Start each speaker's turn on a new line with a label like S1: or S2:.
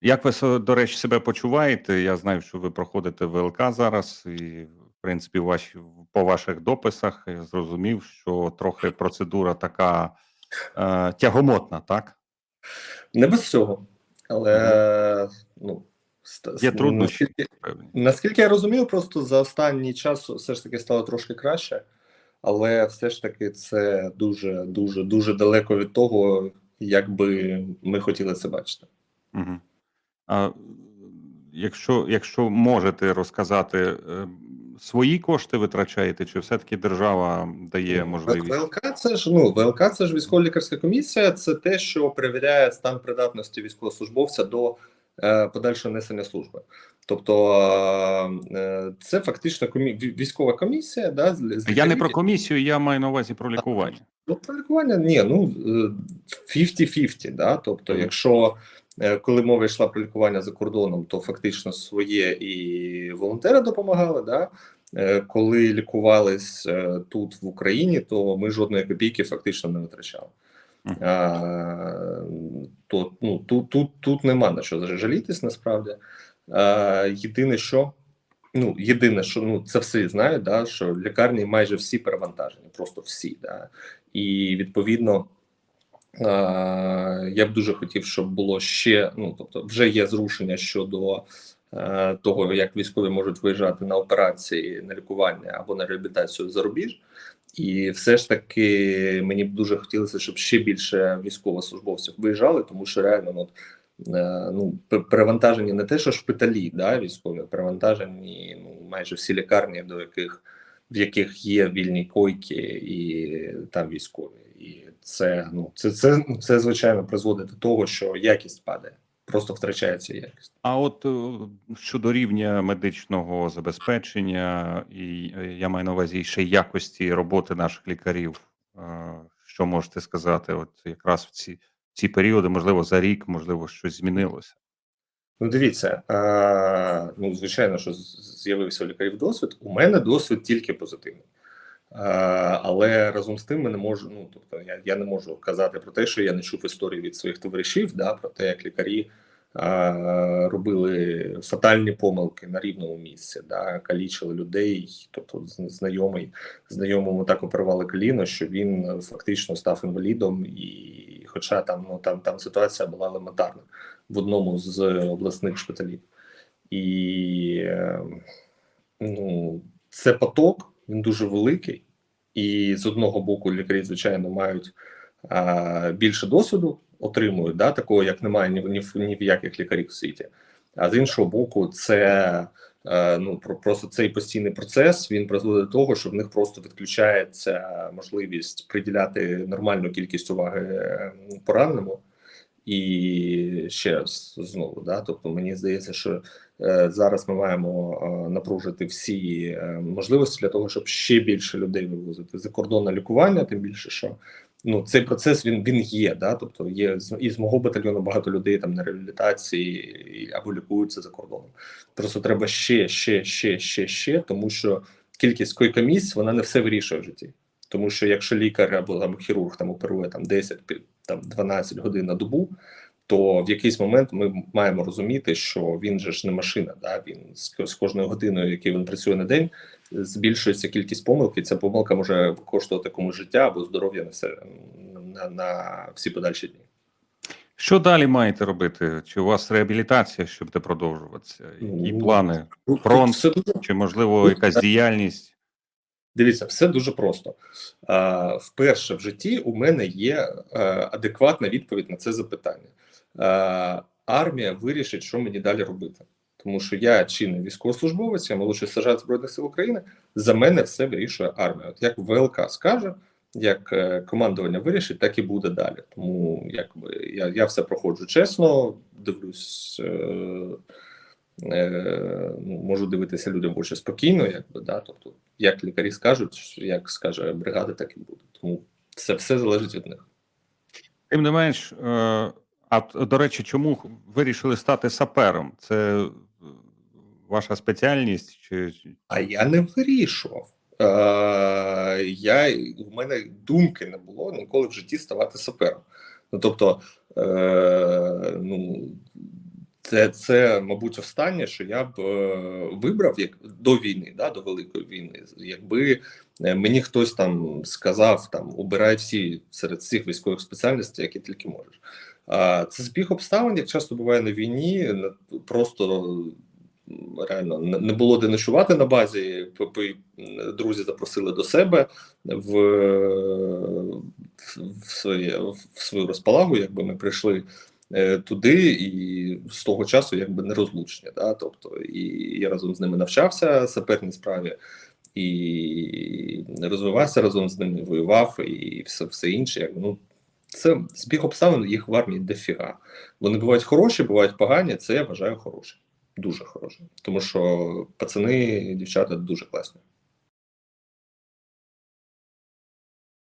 S1: Як ви до речі себе почуваєте? Я знаю, що ви проходите ВЛК зараз, і в принципі, ваші по ваших дописах я зрозумів, що трохи процедура така е, тягомотна, так?
S2: Не без цього. Але ну,
S1: Є труднощі.
S2: наскільки, наскільки я розумію, просто за останній час все ж таки стало трошки краще, але все ж таки це дуже, дуже, дуже далеко від того, як би ми хотіли це бачити.
S1: Угу. А, якщо, якщо можете розказати, е, свої кошти витрачаєте, чи все-таки держава дає можливість?
S2: ВЛК це ж ну ВЛК це ж військово-лікарська комісія. Це те, що перевіряє стан придатності військовослужбовця до е, подальшого несення служби. Тобто е, це фактично комі... військова комісія. Да, з- з
S1: Я не про комісію, я маю на увазі про лікування.
S2: Ну, про лікування ні, ну е, 50-50, да? Тобто,
S1: Мгм.
S2: якщо е, коли мова йшла про лікування за кордоном, то фактично своє і волонтери допомагали. Да? Е, Коли лікувались е, тут в Україні, то ми жодної копійки фактично не витрачали. А, то ну тут, тут, тут нема на що жалітись насправді. А, єдине, що ну єдине, що ну це всі знають, да, що лікарні майже всі перевантажені, просто всі. Да. І відповідно я б дуже хотів, щоб було ще. Ну тобто, вже є зрушення щодо е, того, як військові можуть виїжджати на операції, на лікування або на реабілітацію за рубіж. І все ж таки мені б дуже хотілося, щоб ще більше військовослужбовців виїжджали, тому що реально ну, от, е, ну перевантажені не те, що шпиталі, да, військові, перевантажені ну майже всі лікарні, до яких в яких є вільні койки, і там військові. І це ну це, це, це звичайно призводить до того, що якість падає, просто втрачається якість.
S1: А от е, щодо рівня медичного забезпечення, і е, я маю на увазі ще якості роботи наших лікарів, е, що можете сказати? От якраз в ці, ці періоди, можливо, за рік, можливо, щось змінилося.
S2: Ну, дивіться, а, ну звичайно, що з'явився лікарів досвід. У мене досвід тільки позитивний. А, але разом з тим ми не можу. Ну тобто, я, я не можу казати про те, що я не чув історії від своїх товаришів, да, про те, як лікарі а, робили фатальні помилки на рівному місці, да, калічили людей. Тобто, знайомий знайомому так оперували коліно, що він е, фактично став інвалідом, і хоча там ну там там ситуація була елементарна в одному з обласних шпиталів. І е, ну, це поток, він дуже великий. І з одного боку, лікарі, звичайно, мають а, більше досвіду, отримують, да, такого, як немає ні, ні, ні в яких лікарів в світі. А з іншого боку, це е, ну, про, просто цей постійний процес він призводить до того, що в них просто відключається можливість приділяти нормальну кількість уваги пораненому. І ще знову, да, тобто мені здається, що зараз ми маємо е, напружити всі е, можливості для того, щоб ще більше людей вивозити за кордон лікування, тим більше, що ну цей процес він він є. Да, тобто є і з мого батальйону багато людей там на реабілітації або лікуються за кордоном. Просто треба ще, ще, ще, ще, ще, тому що кількість койкомісць вона не все вирішує в житті. Тому що якщо лікар або там хірург там оперує там 10 пі- там 12 годин на добу, то в якийсь момент ми маємо розуміти, що він же ж не машина. Да? Він з, з кожною годиною, який він працює на день, збільшується кількість помилок, і ця помилка може коштувати комусь життя або здоров'я на все на, на всі подальші дні.
S1: Що далі маєте робити? Чи у вас реабілітація, щоб буде продовжуватися? Які
S2: Ну,
S1: плани? Фронт.
S2: все дуже
S1: Чи можливо якась діяльність?
S2: Дивіться, все дуже просто. Вперше в житті у мене є е, адекватна відповідь на це запитання. А, армія вирішить, що мені далі робити. Тому що я чинний військовослужбовець, я молодший сержант Збройних сил України. За мене все вирішує армія. От як ВЛК скаже, як е, командування вирішить, так і буде далі. Тому якби я, я все проходжу чесно, дивлюсь. Е, е, ну, можу дивитися людям очі спокійно, якби да, тобто, як лікарі скажуть, як скаже бригада, так і буде. Тому це все залежить від них.
S1: Тим не менш, е, а до речі, чому вирішили стати сапером? Це е, ваша спеціальність? Чи
S2: А я не вирішував. Е, я, у мене думки не було ніколи в житті ставати сапером. Ну тобто, е, ну, це, це, мабуть, останнє, що я б е, вибрав як до війни, да, до великої війни. Якби е, мені хтось там сказав, там убирай всі серед всіх військових спеціальностей, які тільки можеш. Це збіг обставин, як часто буває на війні, просто реально не було де ночувати на базі. Друзі запросили до себе в, в, в, своє, в свою розпалагу, якби ми прийшли е, туди, і з того часу якби нерозлучні. Да? Тобто, і я разом з ними навчався саперній справі. І розвивався разом з ними, воював і все, все інше. Якби, ну, це збіг обставин, їх в армії дофіга. Вони бувають хороші, бувають погані. Це я вважаю хороше. Дуже хороше. Тому що пацани, дівчата дуже класні.